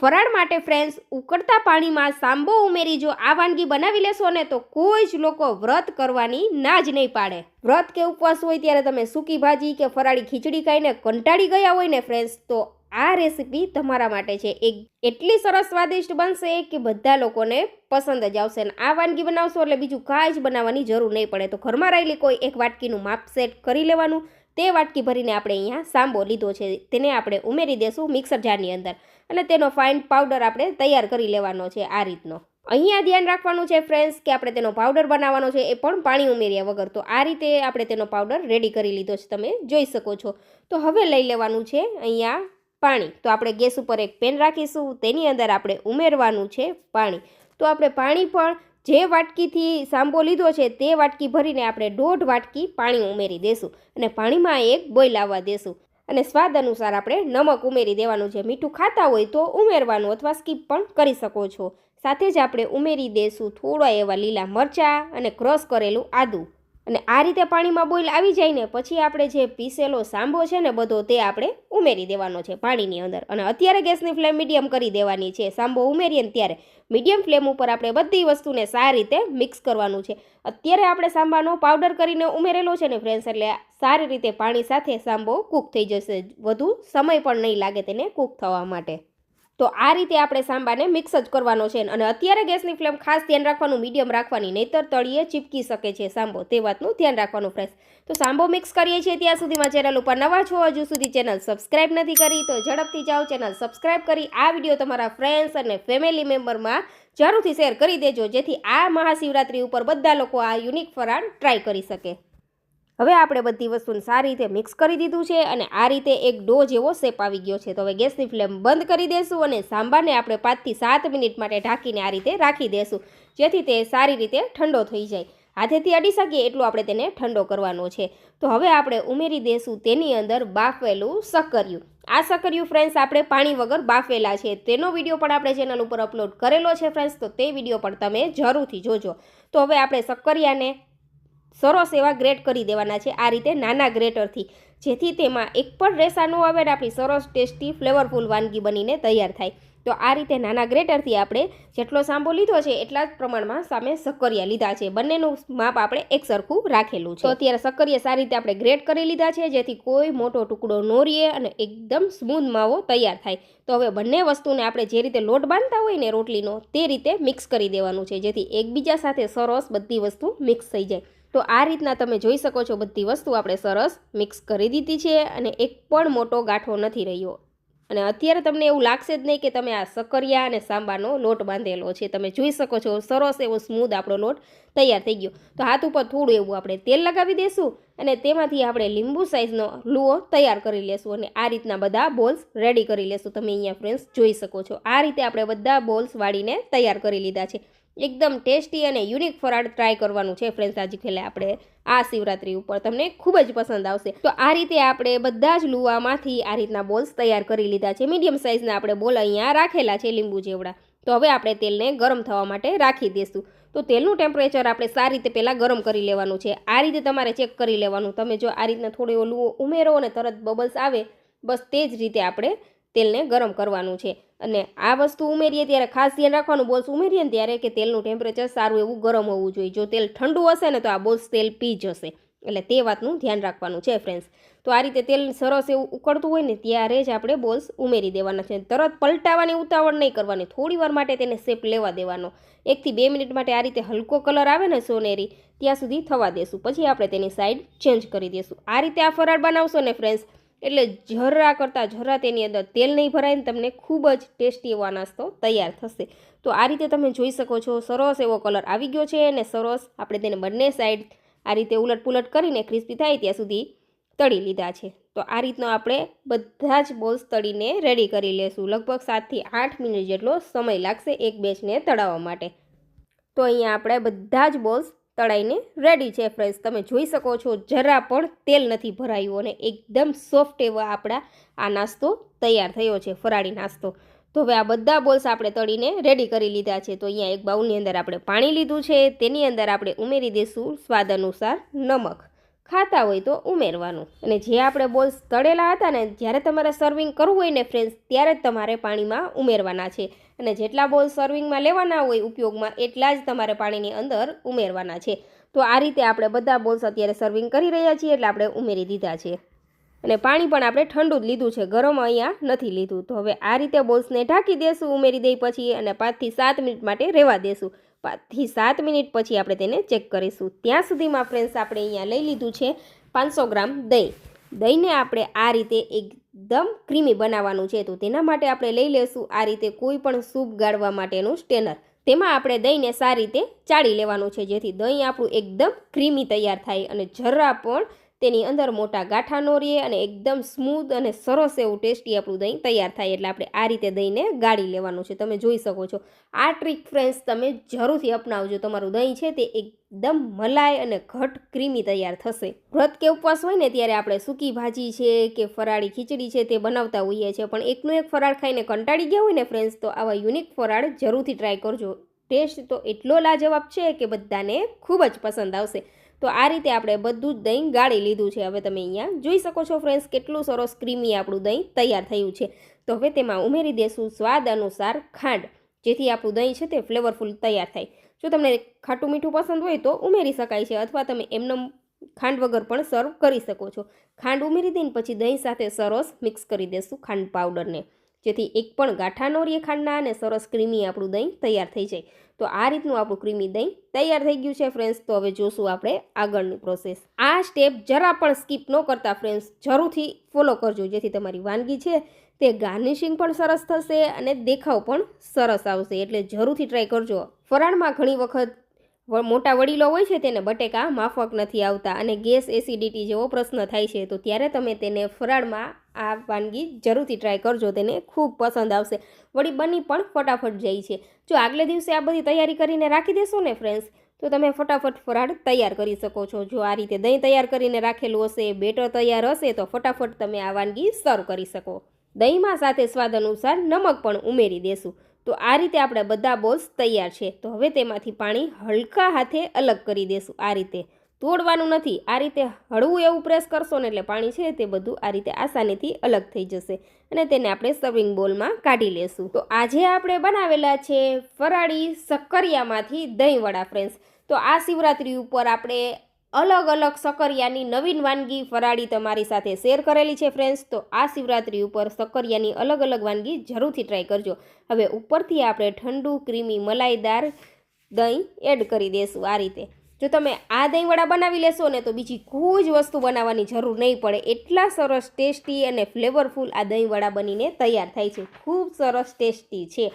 ફરાળ માટે ફ્રેન્ડ્સ ઉકળતા પાણીમાં સાંબો ઉમેરી જો આ વાનગી બનાવી લેશો ને તો કોઈ જ લોકો વ્રત કરવાની ના જ નહીં પાડે. વ્રત કે ઉપવાસ હોય ત્યારે તમે સૂકી ભાજી કે ફરાળી ખીચડી ખાઈને કંટાળી ગયા હોય ને ફ્રેન્ડ્સ તો આ રેસીપી તમારા માટે છે. એક એટલી સરસ સ્વાદિષ્ટ બનશે કે બધા લોકોને પસંદ જ આવશે અને આ વાનગી બનાવશો એટલે બીજું કાંઈ જ બનાવવાની જરૂર નહીં પડે. તો ઘરમાં રહેલી કોઈ એક વાટકીનું માપ સેટ કરી લેવાનું. તે વાટકી ભરીને આપણે અહીંયા સાંબો લીધો છે. તેને આપણે ઉમેરી દેશું મિક્સર જારની અંદર અને તેનો ફાઇન પાવડર આપણે તૈયાર કરી લેવાનો છે આ રીતનો. અહીંયા ધ્યાન રાખવાનું છે ફ્રેન્ડ્સ કે આપણે તેનો પાવડર બનાવવાનો છે એ પણ પાણી ઉમેર્યા વગર. તો આ રીતે આપણે તેનો પાવડર રેડી કરી લીધો છે. તમે જોઈ શકો છો. તો હવે લઈ લેવાનું છે અહીંયા પાણી. તો આપણે ગેસ ઉપર એક પેન રાખીશું. તેની અંદર આપણે ઉમેરવાનું છે પાણી. તો આપણે પાણી પણ જે વાટકીથી સાંબો લીધો છે તે વાટકી ભરીને આપણે દોઢ વાટકી પાણી ઉમેરી દેશું અને પાણીમાં એક બોઇલ આવવા દેશું. અને સ્વાદ અનુસાર આપણે નમક ઉમેરી દેવાનું છે. મીઠું ખાતા હોય તો ઉમેરવાનું અથવા સ્કીપ પણ કરી શકો છો. સાથે જ આપણે ઉમેરી દઈશું થોડા એવા લીલા મરચાં અને ક્રશ કરેલું આદું. અને આ રીતે પાણીમાં બોઇલ આવી જાય ને પછી આપણે જે પીસેલો સાંભો છે ને બધો તે આપણે ઉમેરી દેવાનો છે પાણીની અંદર. અને અત્યારે ગેસની ફ્લેમ મીડિયમ કરી દેવાની છે. સાંભો ઉમેરીએ ને ત્યારે મીડિયમ ફ્લેમ ઉપર આપણે બધી વસ્તુને સારી રીતે મિક્સ કરવાનું છે. અત્યારે આપણે સાંભાનો પાવડર કરીને ઉમેરેલો છે ને ફ્રેન્ડ્સ એટલે સારી રીતે પાણી સાથે સાંભો કૂક થઈ જશે. વધુ સમય પણ નહીં લાગે તેને કૂક થવા માટે. તો આ રીતે આપણે સાંબાને મિક્સ જ કરવાનો છે અને અત્યારે ગેસની ફ્લેમ ખાસ ધ્યાન રાખવાનું, મીડિયમ રાખવાની, નહીતર તળીએ ચીપકી શકે છે સાંબો. તે વાતનું ધ્યાન રાખવાનું ફ્રેશ તો સાંબો મિક્સ કરીએ છીએ ત્યાં સુધીમાં ચેનલ ઉપર નવા છો, હજુ સુધી ચેનલ સબસ્ક્રાઈબ નથી કરી, તો ઝડપથી જાઓ ચેનલ સબસ્ક્રાઈબ કરી આ વીડિયો તમારા ફ્રેન્ડ્સ અને ફેમિલી મેમ્બરમાં જરૂરથી શેર કરી દેજો, જેથી આ મહાશિવરાત્રિ ઉપર બધા લોકો આ યુનિક ફરાળ ટ્રાય કરી શકે. હવે આપણે બધી વસ્તુને સારી રીતે મિક્સ કરી દીધું છે અને આ રીતે એક ડો જેવો શેપ આવી ગયો છે. તો હવે ગેસની ફ્લેમ બંધ કરી દેશું અને સાંભારને આપણે પાંચથી સાત મિનિટ માટે ઢાંકીને આ રીતે રાખી દેશું, જેથી તે સારી રીતે ઠંડો થઈ જાય. હાથેથી અડી શકીએ એટલું આપણે તેને ઠંડો કરવાનો છે. તો હવે આપણે ઉમેરી દેશું તેની અંદર બાફેલું સક્કરિયું. આ સક્કરિયું ફ્રેન્ડ્સ આપણે પાણી વગર બાફેલા છે. તેનો વીડિયો પણ આપણે ચેનલ ઉપર અપલોડ કરેલો છે ફ્રેન્ડ્સ તો તે વીડિયો પણ તમે જરૂરથી જોજો. તો હવે આપણે સક્કરિયાને સરસ એવા ગ્રેટ કરી દેવાના છે આ રીતે નાના ગ્રેટરથી. જેથી તેમાં એક પણ રેસા ન આવે ને આપણી સરસ ટેસ્ટી, ફ્લેવરફુલ વાનગી બનીને તૈયાર થાય. તો આ રીતે નાના ગ્રેટરથી આપણે જેટલો સાંભો લીધો છે એટલા જ પ્રમાણમાં સામે સક્કરિયા લીધા છે. બંનેનું માપ આપણે એક સરખું રાખેલું છે. તો અત્યારે સક્કરિયા સારી રીતે આપણે ગ્રેટ કરી લીધા છે, જેથી કોઈ મોટો ટુકડો ન રીએ અને એકદમ સ્મૂધ માવો તૈયાર થાય. તો હવે બંને વસ્તુને આપણે જે રીતે લોટ બાંધતા હોય ને રોટલીનો, તે રીતે મિક્સ કરી દેવાનું છે, જેથી એકબીજા સાથે સરસ બધી વસ્તુ મિક્સ થઈ જાય. તો આ રીતના તમે જોઈ શકો છો બધી વસ્તુ આપણે સરસ મિક્સ કરી દીધી છે અને એક પણ મોટો ગાંઠો નથી રહ્યો. અને અત્યારે તમને એવું લાગશે જ નહીં કે તમે આ સકરિયા અને સાંબાનો લોટ બાંધેલો છે. તમે જોઈ શકો છો સરસ એવો સ્મૂધ આપણો લોટ તૈયાર થઈ ગયો. તો હાથ ઉપર થોડું એવું આપણે તેલ લગાવી દઈશું અને તેમાંથી આપણે લીંબુ સાઇઝનો લુઓ તૈયાર કરી લેશું અને આ રીતના બધા બોલ્સ રેડી કરી લેશું. તમે અહીંયા ફ્રેન્ડ્સ જોઈ શકો છો. આ રીતે આપણે બધા બોલ્સ વાળીને તૈયાર કરી લીધા છે. એકદમ ટેસ્ટી અને યુનિક ફરાળ ટ્રાય કરવાનું છે ફ્રેન્ડ્સ આજે ખેલે આપણે આ શિવરાત્રી ઉપર તમને ખૂબ જ પસંદ આવશે. તો આ રીતે આપણે બધા જ લુવામાંથી આ રીતના બોલ્સ તૈયાર કરી લીધા છે. મીડિયમ સાઇઝના આપણે બોલ અહીંયા રાખેલા છે લીંબુ જેવડા. તો હવે આપણે તેલને ગરમ થવા માટે રાખી દઈશું તો તેલનું ટેમ્પરેચર આપણે સારી રીતે પહેલાં ગરમ કરી લેવાનું છે. આ રીતે તમારે ચેક કરી લેવાનું. તમે જો આ રીતના થોડો એવો લુવો ઉમેરો અને તરત બબલ્સ આવે, બસ તે જ રીતે આપણે તેલને ગરમ કરવાનું છે. અને આ વસ્તુ ઉમેરીએ ત્યારે ખાસ ધ્યાન રાખવાનું, બોલ્સ ઉમેરીએ ને ત્યારે કે તેલનું ટેમ્પરેચર સારું એવું ગરમ હોવું જોઈએ. જો તેલ ઠંડુ હશે ને તો આ બોલ્સ તેલ પી જશે. એટલે તે વાતનું ધ્યાન રાખવાનું છે ફ્રેન્ડ્સ તો આ રીતે તેલ સરસ એવું ઉકળતું હોય ને ત્યારે જ આપણે બોલ્સ ઉમેરી દેવાના છે. તરત પલટાવાની ઉતાવળ નહીં કરવાની, થોડી વાર માટે તેને શેપ લેવા દેવાનો. એકથી બે મિનિટ માટે આ રીતે હલકો કલર આવે ને સોનેરી, ત્યાં સુધી થવા દેશું. પછી આપણે તેની સાઈડ ચેન્જ કરી દઈશું આ રીતે આ ફરાળ બનાવશો ને ફ્રેન્ડ્સ એટલે જરા કરતાં જરા તેની અંદર તેલ નહીં ભરાય ને તમને ખૂબ જ ટેસ્ટી એવો નાસ્તો તૈયાર થશે. તો આ રીતે તમે જોઈ શકો છો, સરસ એવો કલર આવી ગયો છે અને સરસ આપણે તેને બંને સાઈડ આ રીતે ઉલટ પુલટ કરીને ક્રિસ્પી થાય ત્યાં સુધી તળી લીધા છે. તો આ રીતનો આપણે બધા જ બોલ્સ તળીને રેડી કરી લેશું. લગભગ સાતથી આઠ મિનિટ જેટલો સમય લાગશે એક બેચને તળાવવા માટે. તો અહીંયા આપણે બધા જ બોલ્સ તળાઈને રેડી છે ફ્રેન્ડ્સ તમે જોઈ શકો છો, જરા પણ તેલ નથી ભરાયું અને એકદમ સોફ્ટ એવો આપણા આ નાસ્તો તૈયાર થયો છે, ફરાળી નાસ્તો. તો હવે આ બધા બોલ્સ આપણે તળીને રેડી કરી લીધા છે. તો અહીંયા એક બાઉલની અંદર આપણે પાણી લીધું છે. તેની અંદર આપણે ઉમેરી દઈશું સ્વાદ અનુસાર નમક. ખાતા હોય તો ઉમેરવાનું. અને જે આપણે બોલ્સ તળેલા હતા ને, જ્યારે તમારે સર્વિંગ કરવું હોય ને ફ્રેન્ડ્સ ત્યારે જ તમારે પાણીમાં ઉમેરવાના છે. અને જેટલા બોલ સર્વિંગમાં લેવાના હોય ઉપયોગમાં, એટલા જ તમારે પાણીની અંદર ઉમેરવાના છે. તો આ રીતે આપણે બધા બોલ્સ અત્યારે સર્વિંગ કરી રહ્યા છીએ, એટલે આપણે ઉમેરી દીધા છે. અને પાણી પણ આપણે ઠંડુ જ લીધું છે, ગરમ અહીંયા નથી લીધું. તો હવે આ રીતે બોલ્સને ઢાંકી દેશું, ઉમેરી દઈ પછી અને પાંચથી સાત મિનિટ માટે રહેવા દેશું. પાંચથી સાત મિનિટ પછી આપણે તેને ચેક કરીશું. ત્યાં સુધીમાં ફ્રેન્ડ્સ આપણે અહીંયા લઈ લીધું છે પાંચસો ગ્રામ દહીં. દહીંને આપણે આ રીતે એકદમ ક્રીમી બનાવવાનું છે તો તેના માટે આપણે લઈ લેશું આ રીતે કોઈ પણ સૂપ ગાળવા માટેનું સ્ટેનર. તેમાં આપણે દહીંને સારી રીતે ચાળી લેવાનું છે જેથી દહીં આપણું એકદમ ક્રીમી તૈયાર થાય અને જરા પણ તેની અંદર મોટા ગાંઠા ન અને એકદમ સ્મૂથ અને સરસ એવું ટેસ્ટી આપણું દહીં તૈયાર થાય એટલે આપણે આ રીતે દહીંને ગાળી લેવાનું છે. તમે જોઈ શકો છો. આ ટ્રીક ફ્રેન્ડ્સ તમે જરૂરથી અપનાવજો. તમારું દહીં છે તે એકદમ મલાઈ અને ઘટ ક્રીમી તૈયાર થશે. વ્રત કે ઉપવાસ હોય ને ત્યારે આપણે સૂકી ભાજી છે કે ફરાળી ખીચડી છે તે બનાવતા હોઈએ છીએ. પણ એકનું એક ફરાળ ખાઈને કંટાળી ગયા હોય ને ફ્રેન્ડ્સ તો આવા યુનિક ફરાળ જરૂરથી ટ્રાય કરજો. ટેસ્ટ તો એટલો લાજવાબ છે કે બધાને ખૂબ જ પસંદ આવશે. તો આ રીતે આપણે બધું જ દહીં ગાળી લીધું છે. હવે તમે અહીંયા જોઈ શકો છો ફ્રેન્ડ્સ, કેટલું સરસ ક્રીમી આપણું દહીં તૈયાર થયું છે. તો હવે તેમાં ઉમેરી દેશું સ્વાદ અનુસાર ખાંડ, જેથી આપણું દહીં છે તે ફ્લેવરફુલ તૈયાર થાય. જો તમને ખાટું મીઠું પસંદ હોય તો ઉમેરી શકાય છે, અથવા તમે એમનેમ ખાંડ વગર પણ સર્વ કરી શકો છો. ખાંડ ઉમેરી દઈને પછી દહીં સાથે સરસ મિક્સ કરી દેશું ખાંડ પાવડરને જેથી એક પણ ગાંઠા નો ખાંડના અને સરસ ક્રીમી આપણું દહીં તૈયાર થઈ જાય. તો આ રીતનું આપણું ક્રીમી દહીં તૈયાર થઈ ગયું છે ફ્રેન્ડ્સ. તો હવે જોશું આપણે આગળની પ્રોસેસ. આ સ્ટેપ જરા પણ સ્કીપ ન કરતા ફ્રેન્ડ્સ. જરૂરથી ફોલો કરજો, જેથી તમારી વાનગી છે તે ગાર્નિશિંગ પણ સરસ થશે અને દેખાવ પણ સરસ આવશે. એટલે જરૂરથી ટ્રાય કરજો. ફરાળમાં ઘણી વખત મોટા વડીલો હોય છે તેને બટેકા માફક નથી આવતા અને ગેસ એસિડિટી જેવો પ્રશ્ન થાય છે. તો ત્યારે તમે તેને ફરાળમાં આ વાનગી જરૂરથી ટ્રાય કરજો, તેને ખૂબ પસંદ આવશે. વળી બની પણ ફટાફટ જાય છે. જો આગલે દિવસે આ બધી તૈયારી કરીને રાખી દેશો ને ફ્રેન્ડ્સ તો તમે ફટાફટ ફરાળ તૈયાર કરી શકો છો. જો આ રીતે દહીં તૈયાર કરીને રાખેલું હશે, બેટર તૈયાર હશે, તો ફટાફટ તમે આ વાનગી સર્વ કરી શકો. દહીંમાં સાથે સ્વાદ અનુસાર નમક પણ ઉમેરી દેશું. તો આ રીતે આપણે બધા બોલ્સ તૈયાર છે. તો હવે તેમાંથી પાણી હલકા હાથે અલગ કરી દેશું આ રીતે. તોડવાનું નથી. આ રીતે હળવું એવું પ્રેસ કરશો ને એટલે પાણી છે તે બધું આ રીતે આસાનીથી અલગ થઈ જશે અને તેને આપણે સર્વિંગ બોલમાં કાઢી લેશું. તો આજે આપણે બનાવેલા છે ફરાળી સક્કરિયામાંથી દહીંવડા ફ્રેન્ડ્સ તો આ શિવરાત્રી ઉપર આપણે અલગ અલગ સક્કરિયાની નવીન વાનગી ફરાળી તમારી સાથે શેર કરેલી છે ફ્રેન્ડ્સ તો આ શિવરાત્રી ઉપર સક્કરિયાની અલગ અલગ વાનગી જરૂરથી ટ્રાય કરજો. હવે ઉપરથી આપણે ઠંડુ ક્રીમી મલાઈદાર દહીં એડ કરી દઈશું આ રીતે. જો તમે આ દહીંવડા બનાવી લેશો ને તો બીજી કોઈ જ વસ્તુ બનાવવાની જરૂર નહીં પડે. એટલા સરસ ટેસ્ટી અને ફ્લેવરફુલ આ દહીંવડા બનીને તૈયાર થાય છે. ખૂબ સરસ ટેસ્ટી છે.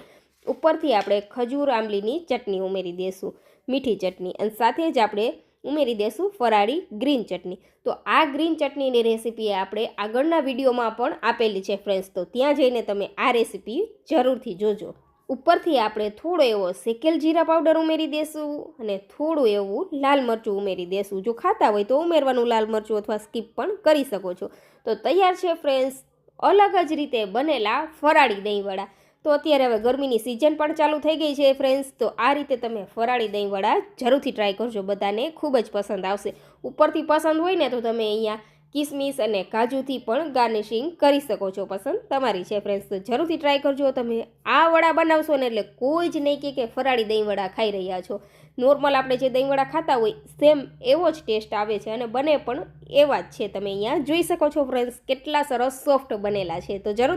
ઉપરથી આપણે ખજૂર આંબલીની ચટણી ઉમેરી દેશું, મીઠી ચટણી. અને સાથે જ આપણે ઉમેરી દેશું ફરાળી ગ્રીન ચટણી. તો આ ગ્રીન ચટણીની રેસીપી આપણે આગળના વિડીયોમાં પણ આપેલી છે ફ્રેન્ડ્સ તો ત્યાં જઈને તમે આ રેસીપી જરૂરથી જોજો. ઉપરથી આપણે થોડો એવો શેકેલ જીરા પાવડર ઉમેરી દેશું અને થોડું એવું લાલ મરચું ઉમેરી દેશું. જો ખાતા હોય તો ઉમેરવાનું લાલ મરચું અથવા સ્કીપ પણ કરી શકો છો. તો તૈયાર છે ફ્રેન્ડ્સ અલગ જ રીતે બનેલા ફરાળી દહીંવડા. તો અત્યારે હવે ગરમીની સિઝન પણ ચાલુ થઈ ગઈ છે ફ્રેન્ડ્સ તો આ રીતે તમે ફરાળી દહીંવડા જરૂરથી ટ્રાય કરજો. બધાને ખૂબ જ પસંદ આવશે. ઉપરથી પસંદ હોય ને તો તમે અહીંયા કિસમિસ અને કાજુથી પણ ગાર્નિશિંગ કરી શકો છો પસંદ. તમારી છે ફ્રેન્ડ્સ તો જરૂરથી ટ્રાય કરજો. તમે આ વડા બનાવશો ને એટલે કોઈ જ નહીં કહે કે ફરાળી દહીં વડા ખાઈ રહ્યા છો. નોર્મલ આપણે જે દહીં વડા ખાતા હોય સેમ એવો જ ટેસ્ટ આવે છે અને બને પણ એવા જ છે. તમે અહીંયા જોઈ શકો છો ફ્રેન્ડ્સ કેટલા સરસ સોફ્ટ બનેલા છે. તો જરૂર